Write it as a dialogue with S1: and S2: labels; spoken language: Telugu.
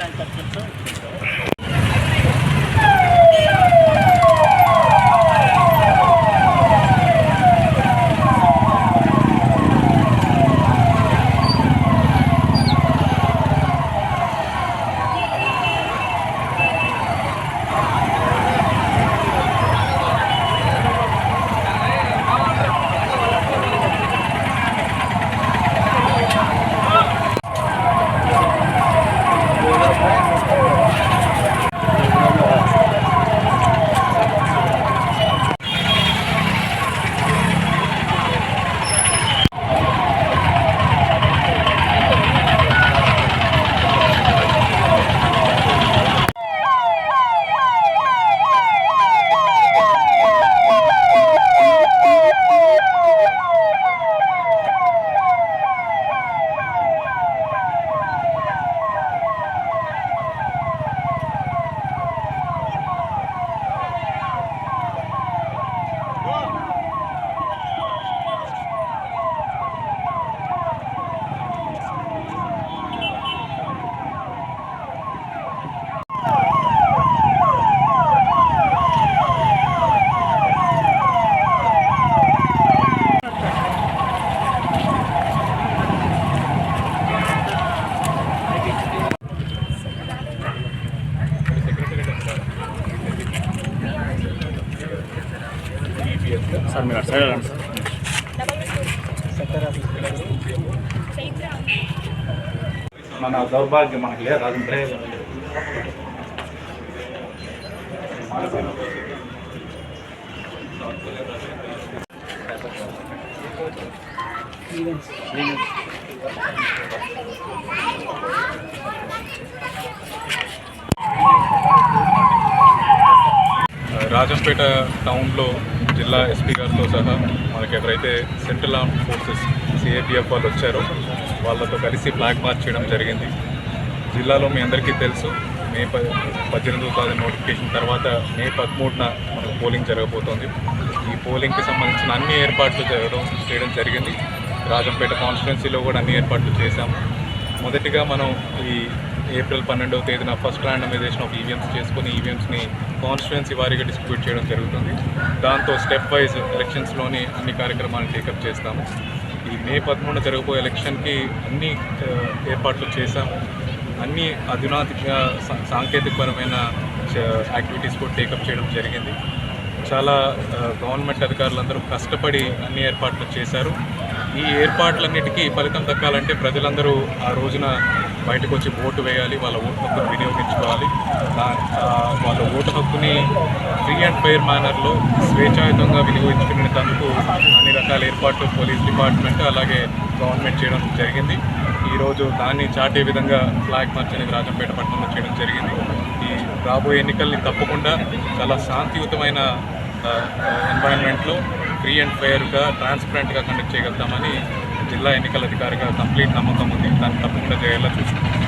S1: ట్యాంకర్ ఖర్చు సార్ మీరు రండి సార్
S2: మన దౌర్భాగ్యం మనకి లేదు రాజంపేట
S3: రాజంపేట టౌన్లో జిల్లా ఎస్పీ గారితో సహా మనకి ఎవరైతే సెంట్రల్ ఆర్మ్ ఫోర్సెస్ సిఏపిఎఫ్ వాళ్ళు వచ్చారో వాళ్ళతో కలిసి ఫ్లాగ్ మార్చ్ చేయడం జరిగింది. జిల్లాలో మీ అందరికీ తెలుసు మే ప పద్దెనిమిదవ తారీఖు నోటిఫికేషన్ తర్వాత మే పదమూడున మనకు పోలింగ్ జరగబోతోంది. ఈ పోలింగ్కి సంబంధించిన అన్ని ఏర్పాట్లు జరగడం చేయడం జరిగింది. రాజంపేట కాన్స్టిట్యున్సీలో కూడా అన్ని ఏర్పాట్లు చేశాము. మొదటిగా మనం ఈ ఏప్రిల్ పన్నెండవ తేదీన ఫస్ట్ ర్యాండమైజేషన్ ఆఫ్ ఈవీఎంస్ చేసుకుని ఈవీఎంస్ని కాన్స్టిట్యున్సీ వారీగా డిస్ట్రిబ్యూట్ చేయడం జరుగుతుంది. దాంతో స్టెప్ వైజ్ ఎలక్షన్స్లోని అన్ని కార్యక్రమాలను టేకప్ చేస్తాము. ఈ మే పదమూడు జరగబోయే ఎలక్షన్కి అన్ని uh, ఏర్పాట్లు చేశాము. అన్ని అధునాతిక సా- సాంకేతికపరమైన uh, యాక్టివిటీస్ కూడా టేకప్ చేయడం జరిగింది. చాలా uh, గవర్నమెంట్ అధికారులందరూ కష్టపడి అన్ని ఏర్పాట్లు చేశారు. ఈ ఏర్పాట్లన్నిటికీ ఫలితం దక్కాలంటే ప్రజలందరూ ఆ రోజున బయటకు వచ్చి ఓటు వేయాలి వాళ్ళ ఓటు హక్కును వినియోగించుకోవాలి. వాళ్ళ ఓటు హక్కుని ఫ్రీ అండ్ ఫెయిర్ మేనర్లో స్వేచ్ఛాయుతంగా వినియోగించుకునేందుకు అన్ని రకాల ఏర్పాట్లు పోలీస్ డిపార్ట్మెంట్ అలాగే గవర్నమెంట్ చేయడం జరిగింది. ఈరోజు దాన్ని చాటే విధంగా ఫ్లాగ్ మార్చ్ అనేది రాజంపేట పట్టణంలో చేయడం జరిగింది. ఈ రాబోయే ఎన్నికల్ని తప్పకుండా చాలా శాంతియుతమైన ఎన్వైరన్మెంట్లో ఫ్రీ అండ్ ఫెయిర్గా ట్రాన్స్పరెంట్గా కండక్ట్ చేయగలుగుతామని జిల్లా ఎన్నికల అధికారిగా కంప్లీట్ నమ్మకం ఉంది. దాన్ని తప్పకుండా చేయాలని చూసుకుంటాం